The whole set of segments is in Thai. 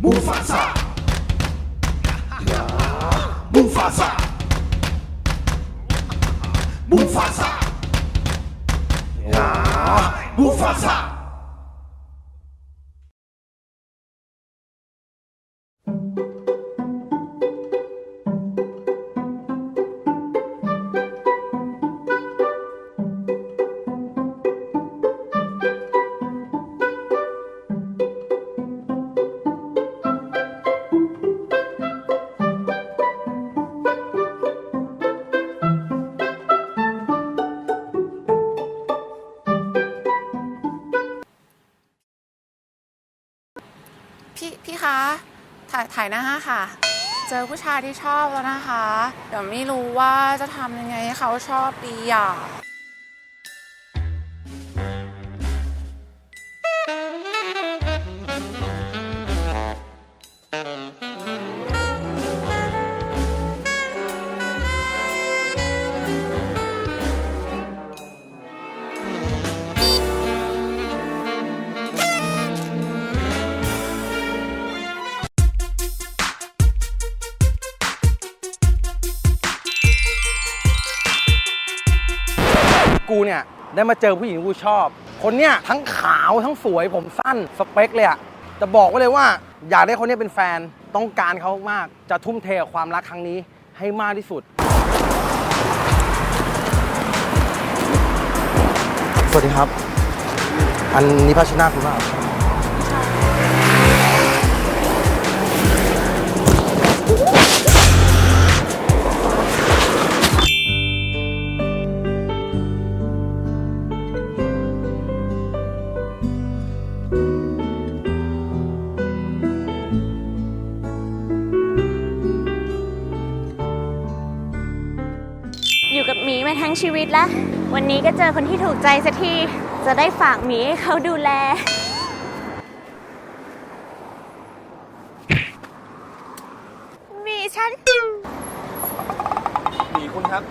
Mufasa. Mufasa. Mufasa. Mufasa. พี่พี่คะถ่ายถ่ายหน้าค่ะ เจอผู้ชายที่ชอบแล้วนะคะ เดี๋ยวไม่รู้ว่าจะทำยังไงให้เขาชอบดีอะ กูเนี่ยได้มาเจอผู้หญิงกูชอบ คนเนี้ยทั้งขาวทั้งสวยผมสั้นสเปคเลยอะจะบอกไว้เลยว่า อยากได้คนเนี้ยเป็นแฟนต้องการเขามากจะทุ่มเทกับความรักครั้งนี้ให้มากที่สุด สวัสดีครับ อันนี้ภาชนะคุณเปล่า ทั้งชีวิตแล้ว วันนี้ก็เจอคนที่ถูกใจสักที จะได้ฝากหมีให้เขาดูแล หมีฉัน หมีคุณครับ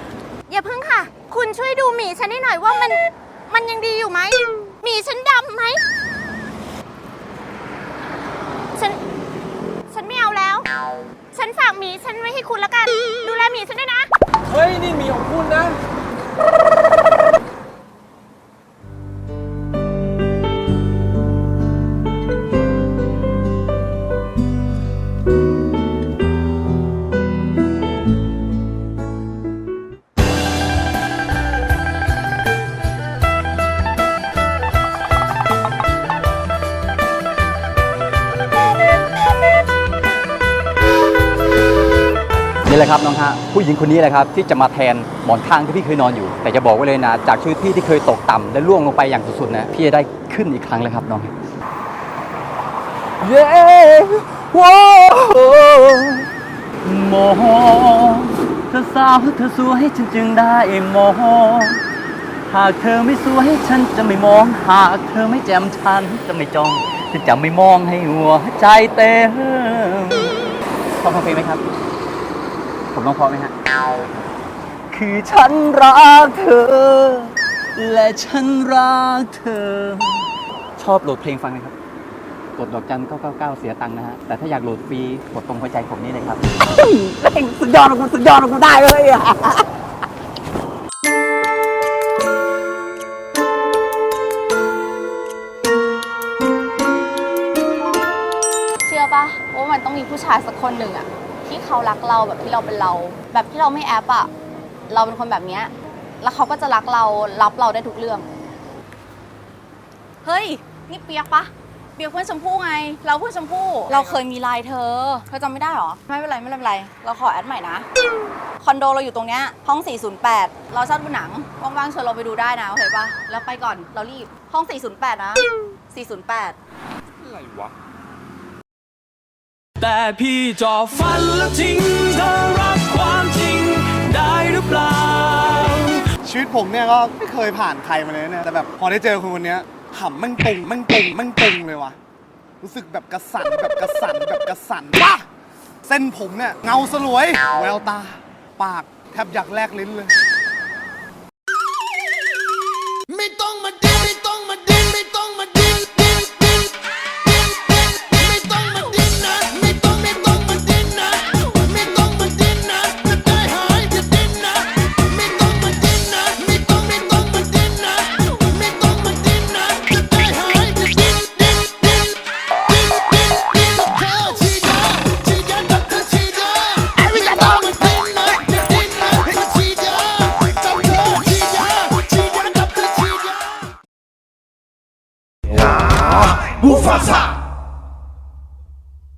อย่าพึ่งค่ะ คุณช่วยดูหมีฉันให้หน่อยว่ามัน มันยังดีอยู่ไหม หมีฉันดำไหม ฉัน ฉันไม่เอาแล้ว ฉันฝากหมีฉันไว้ให้คุณละกัน ดูแลหมีฉันด้วยนะ เฮ้ย นี่หมีของคุณนะ you นี่แหละครับน้องฮะผู้หญิงคนนี้แหละครับที่จะมาแทนหมอนข้างที่พี่เคยนอนอยู่ แต่จะบอกไว้เลยนะ จากชีวิตพี่ที่เคยตกต่ำและล่วงลงไปอย่างสุดๆนะพี่จะได้ขึ้นอีกครั้งเลยครับน้อง เย้ว้มองเธอสาวเธอสวยฉันจึงได้มอง หากเธอไม่สวยฉันจะไม่มอง หากเธอไม่แจ่มฉันจะไม่จ้องฉันจะไม่มองให้หัวใจเต้นพอฟังเพลงไหมครับ ผมต้องพอไหมฮะ คือฉันรักเธอ และฉันรักเธอ ชอบโหลดเพลงฟังไหมครับ กดดอกจัน999 เสียตังค์นะฮะ แต่ถ้าอยากโหลดฟรี กดตรงหัวใจผมนี่เลยครับสุดยอดของกูสุดยอดของกูได้เลยอะเชื่อปะว่ามันต้องมีผู้ชายสักคนหนึ่งอะ ที่เขารักเราแบบที่เราเป็นเรา แบบที่เราไม่แอบอะเราเป็นคนแบบเนี้ยแล้วเขาก็จะรักเรารับเราได้ทุกเรื่อง เฮ้ย นี่เปียกปะเปียกเพื่อนชมพู่ไง เราเพื่อนชมพู่ เราเคยมีไลน์เธอ เธอจำไม่ได้หรอ ไม่เป็นไรไม่เป็นไร เราขอแอดใหม่นะ คอนโดเราอยู่ตรงเนี้ยห้อง 408 เราชอบดูหนัง ว่างๆเชิญเราไปดูได้นะโอเคปะแล้วไปก่อน เรารีบ ห้อง 408 นะ 408 แต่พี่จอฟันแล้วทิ้งเธอรับความจริงได้หรือเปล่า ชีวิตผมเนี่ยก็ไม่เคยผ่านใครมาเลยเนี่ยแต่แบบพอได้เจอคนคนเนี้ยขำแมั่งตุงแมั่งตุงแมั่งตุงเลยว่ะรู้สึกแบบกระสันแบบกระสันแบบกระสันว้าเส้นผมเนี่ยเงาสลวยแววตา ปากแทบอยากแลกลิ้นเลย